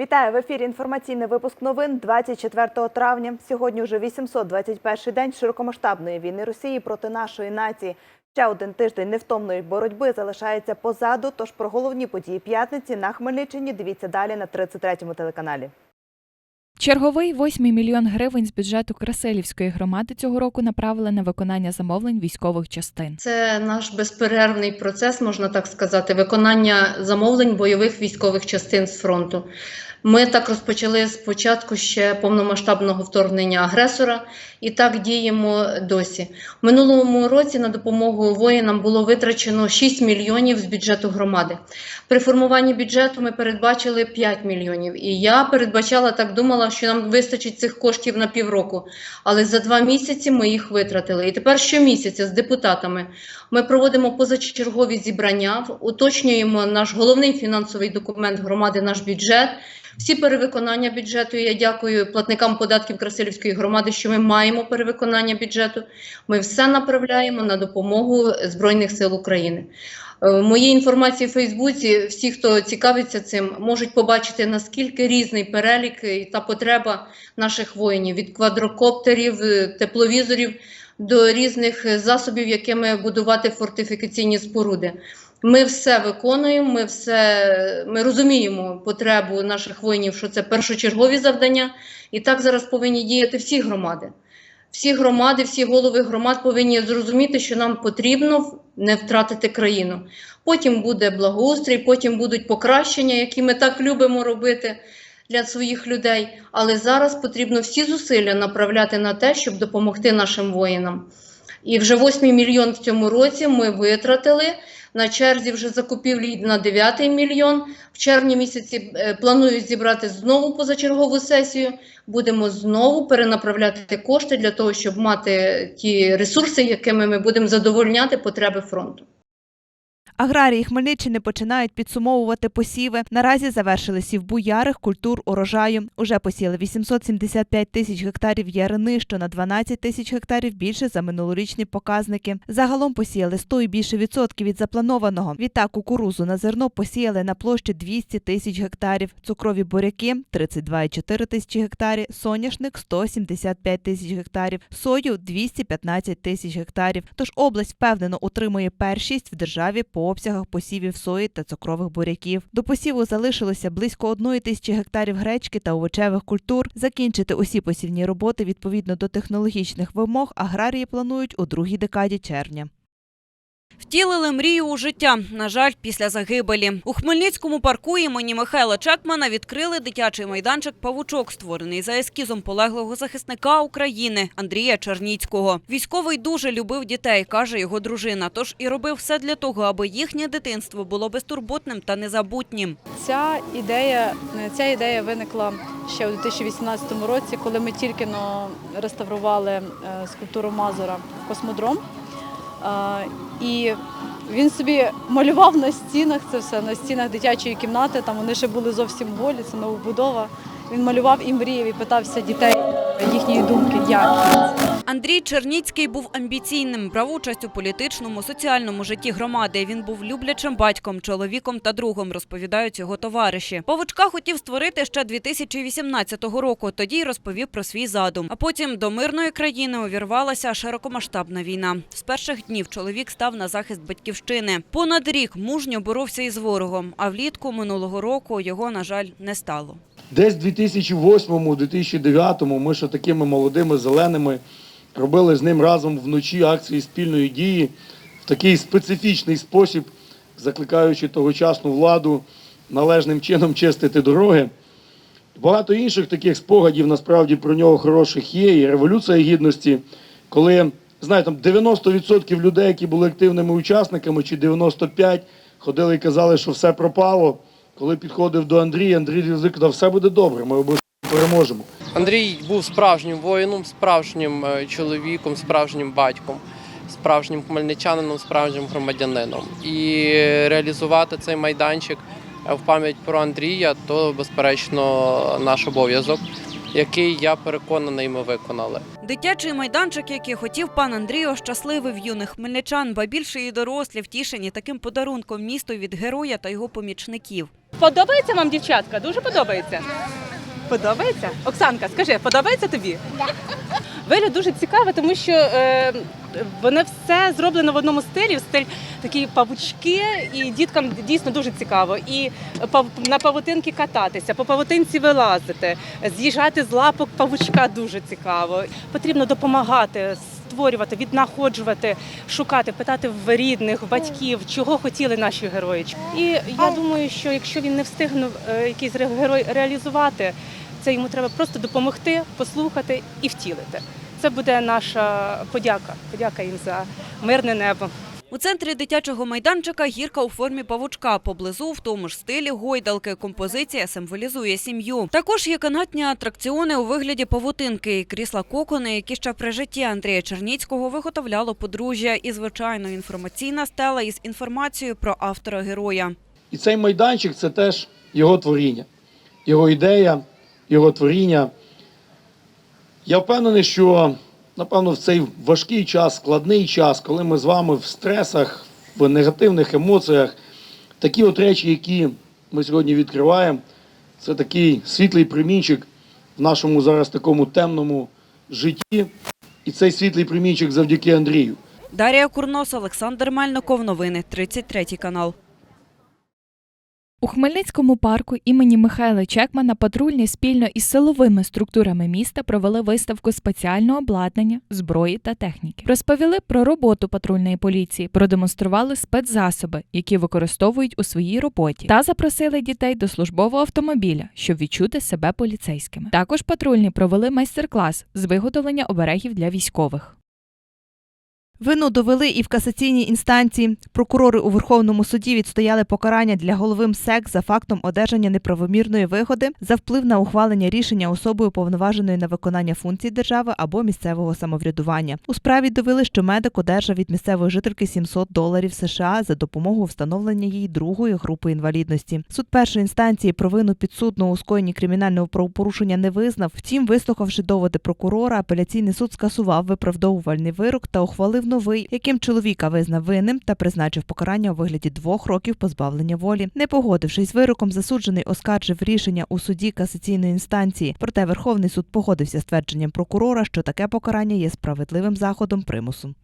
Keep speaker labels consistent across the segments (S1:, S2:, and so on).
S1: Вітаю в ефірі. Інформаційний випуск новин 24 травня. Сьогодні вже 821 день широкомасштабної війни Росії проти нашої нації. Ще один тиждень невтомної боротьби залишається позаду. Тож про головні події п'ятниці на Хмельниччині дивіться далі на 33-му телеканалі.
S2: Черговий 8 мільйон гривень з бюджету Красилівської громади цього року направили на виконання замовлень військових частин.
S3: Це наш безперервний процес, можна так сказати, виконання замовлень бойових військових частин з фронту. Ми так розпочали спочатку ще повномасштабного вторгнення агресора, і так діємо досі. Минулому році на допомогу воїнам було витрачено 6 мільйонів з бюджету громади. При формуванні бюджету ми передбачили 5 мільйонів. І я передбачала, так думала, що нам вистачить цих коштів на півроку. Але за два місяці ми їх витратили. І тепер щомісяця з депутатами ми проводимо позачергові зібрання, уточнюємо наш головний фінансовий документ громади, наш бюджет. Всі перевиконання бюджету. Я дякую платникам податків Красилівської громади, що ми маємо перевиконання бюджету. Ми все направляємо на допомогу Збройних сил України. Е, В моїй інформації в Фейсбуці всі, хто цікавиться цим, можуть побачити наскільки різний перелік та потреба наших воїнів від квадрокоптерів, е, тепловізорів до різних е, засобів, якими будувати фортифікаційні споруди. Ми все виконуємо, ми все ми розуміємо потребу наших воїнів, що це першочергові завдання, і так зараз повинні діяти всі громади. Всі громади, всі голови громад повинні зрозуміти, що нам потрібно не втратити країну. Потім буде благоустрій, потім будуть покращення, які ми так любимо робити для своїх людей. Але зараз потрібно всі зусилля направляти на те, щоб допомогти нашим воїнам. І вже 8 мільйон в цьому році ми витратили. На черзі вже закупівлі на 9 мільйон. В червні місяці е, планують зібрати знову позачергову сесію. Будемо знову перенаправляти кошти для того, щоб мати ті ресурси, якими ми будемо задовольняти потреби фронту.
S1: Аграрії Хмельниччини починають підсумовувати посіви. Наразі завершили сів буярих культур урожаю. Уже посіяли 875 тисяч гектарів ярини, що на 12 тисяч гектарів більше за минулорічні показники. Загалом посіяли 100 і більше відсотків від запланованого. Відтак кукурузу на зерно посіяли на площі 200 тисяч гектарів, цукрові буряки 32,4 тисячі гектарів, соняшник 175 тисяч гектарів, сою 215 тисяч гектарів. Тож область впевнено утримує першість в державі по обсягах посівів сої та цукрових буряків. До посіву залишилося близько одної тисячі гектарів гречки та овочевих культур. Закінчити усі посівні роботи відповідно до технологічних вимог аграрії планують у другій декаді червня.
S4: Втілили мрію у життя. На жаль, після загибелі. У Хмельницькому парку імені Михайла Чекмана відкрили дитячий майданчик Павучок, створений за ескізом полеглого захисника України Андрія Черніцького. Військовий дуже любив дітей, каже його дружина. Тож і робив все для того, аби їхнє дитинство було безтурботним та незабутнім.
S5: Ця ідея, ця ідея виникла ще у 2018 році, коли ми тільки но реставрували е, скульптуру Мазура Космодром. І він собі малював на стінах це все, на стінах дитячої кімнати. Там вони ще були зовсім голі, це новобудова. Він малював і мріяв, і питався дітей їхньої думки, як.
S4: Андрій Черніцький був амбіційним, брав участь у політичному, соціальному житті громади. Він був люблячим батьком, чоловіком та другом, розповідають його товариші. Павучка хотів створити ще 2018 року. Тоді й розповів про свій задум. А потім до мирної країни увірвалася широкомасштабна війна. З перших днів чоловік став на захист батьківщини. Понад рік мужньо боровся із ворогом. А влітку минулого року його, на жаль, не стало.
S6: Десь в 2008-2009 ми ще такими молодими зеленими робили з ним разом вночі акції спільної дії в такий специфічний спосіб, закликаючи тогочасну владу належним чином чистити дороги. Багато інших таких спогадів насправді про нього хороших є. І революція гідності, коли знаєте, там 90% людей, які були активними учасниками, чи 95% ходили і казали, що все пропало. Коли підходив до Андрія, Андрій казав, все буде добре, ми обов'язково переможемо.
S7: Андрій був справжнім воїном, справжнім е, чоловіком, справжнім батьком, справжнім хмельничанином, справжнім громадянином. І реалізувати цей майданчик е, в пам'ять про Андрія то, безперечно, наш обов'язок, який я переконаний, ми виконали.
S4: Дитячий майданчик, який хотів пан Андрій, ощасливив юних хмельничан, ба більше і дорослі втішені таким подарунком місту від героя та його помічників.
S8: Подобається вам дівчатка? Дуже подобається? Подобається? Оксанка, скажи, подобається тобі? Вигляд дуже цікавий, тому що е, воно все зроблено в одному стилі, в стиль такі павучки, і діткам дійсно дуже цікаво. І на павутинки кататися, по павутинці вилазити, з'їжджати з лапок павучка дуже цікаво. Потрібно допомагати. Створювати, віднаходжувати, шукати, питати в рідних, в батьків, чого хотіли наші герої. І я думаю, що якщо він не встигнув е, якийсь герой реалізувати, це йому треба просто допомогти, послухати і втілити. Це буде наша подяка. Подяка їм за мирне небо.
S4: У центрі дитячого майданчика гірка у формі павучка. Поблизу в тому ж стилі гойдалки. Композиція символізує сім'ю. Також є канатні атракціони у вигляді павутинки і крісла кокони, які ще при житті Андрія Черніцького виготовляло подружжя. І звичайно інформаційна стела із інформацією про автора героя.
S6: І цей майданчик це теж його творіння, його ідея, його творіння. Я впевнений, що напевно в цей важкий час, складний час, коли ми з вами в стресах, в негативних емоціях, такі от речі, які ми сьогодні відкриваємо, це такий світлий примінчик в нашому зараз такому темному житті. І цей світлий примінчик завдяки Андрію.
S4: Дарія Курнос, Олександр Мельников. Новини 33 канал.
S2: У Хмельницькому парку імені Михайла Чекмана патрульні спільно із силовими структурами міста провели виставку спеціального обладнання, зброї та техніки. Розповіли про роботу патрульної поліції, продемонстрували спецзасоби, які використовують у своїй роботі, та запросили дітей до службового автомобіля, щоб відчути себе поліцейськими. Також патрульні провели майстер-клас з виготовлення оберегів для військових.
S1: Вину довели і в касаційній інстанції. Прокурори у Верховному суді відстояли покарання для голови МСЕК за фактом одержання неправомірної вигоди за вплив на ухвалення рішення особою повноваженої на виконання функцій держави або місцевого самоврядування. У справі довели, що медик одержав від місцевої жительки 700 доларів США за допомогу встановлення їй другої групи інвалідності. Суд першої інстанції провину підсудного у скоєнні кримінального правопорушення не визнав. Втім, вислухавши доводи прокурора, апеляційний суд скасував виправдовувальний вирок та ухвалив новий, яким чоловіка визнав винним та призначив покарання у вигляді двох років позбавлення волі. Не погодившись з вироком, засуджений оскаржив рішення у суді касаційної інстанції. Проте Верховний суд погодився з твердженням прокурора, що таке покарання є справедливим заходом примусу.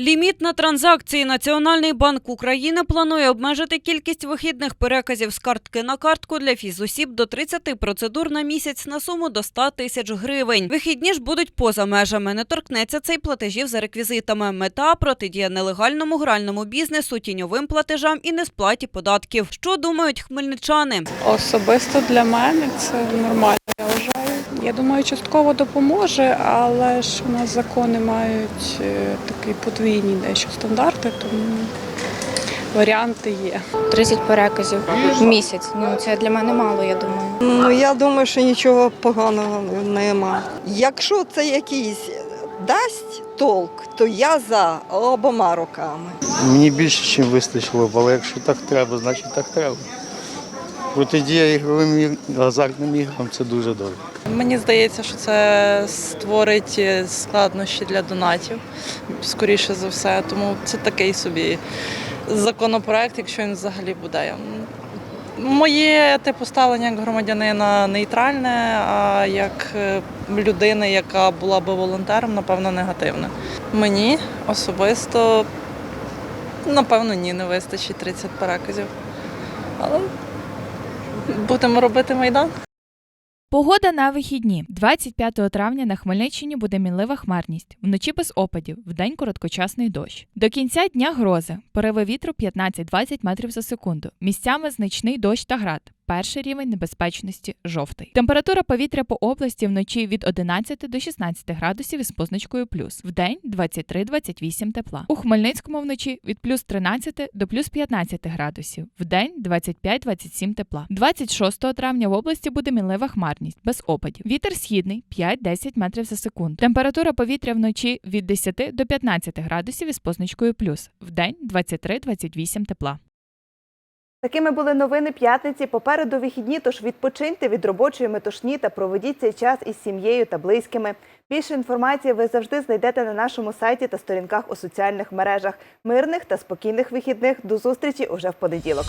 S4: Ліміт на транзакції Національний банк України планує обмежити кількість вихідних переказів з картки на картку для фізосіб до 30 процедур на місяць на суму до 100 тисяч гривень. Вихідні ж будуть поза межами. Не торкнеться цей платежів за реквізитами. Мета протидія нелегальному гральному бізнесу, тіньовим платежам і несплаті податків. Що думають хмельничани?
S9: Особисто для мене це нормально, я думаю, частково допоможе, але ж у нас закони мають е, такі подвійні дещо стандарти, тому варіанти є.
S10: 30 переказів в місяць. Ну це для мене мало, я думаю.
S11: Ну я думаю, що нічого поганого нема. Якщо це якийсь дасть толк, то я за обома руками.
S12: Мені більше, ніж вистачило, але якщо так треба, значить так треба. Протидія ігровим азартним іграм це дуже добре.
S9: Мені здається, що це створить е, складнощі для донатів, скоріше за все. Тому це такий собі законопроект, якщо він взагалі буде. Моє типу ставлення як громадянина нейтральне, а як е, людини, яка була би волонтером, напевно, негативне. Мені особисто, напевно, ні, не вистачить 30 переказів. Але будемо робити майдан.
S2: Погода на вихідні. 25 травня на Хмельниччині буде мінлива хмарність. Вночі без опадів, вдень короткочасний дощ. До кінця дня грози. Пориви вітру 15-20 метрів за секунду. Місцями значний дощ та град. Перший рівень небезпечності жовтий. Температура повітря по області вночі від 11 до 16 градусів із позначкою плюс. Вдень 23-28 тепла. У Хмельницькому вночі від плюс 13 до плюс 15 градусів. Вдень 25-27 тепла. 26 травня в області буде мінлива хмарність без опадів. Вітер східний 5-10 метрів за секунду. Температура повітря вночі від 10 до 15 градусів із позначкою плюс. Вдень 23-28 тепла.
S1: Такими були новини п'ятниці. Попереду вихідні, тож відпочиньте від робочої метушні та проведіть цей час із сім'єю та близькими. Більше інформації ви завжди знайдете на нашому сайті та сторінках у соціальних мережах. Мирних та спокійних вихідних. До зустрічі уже в понеділок.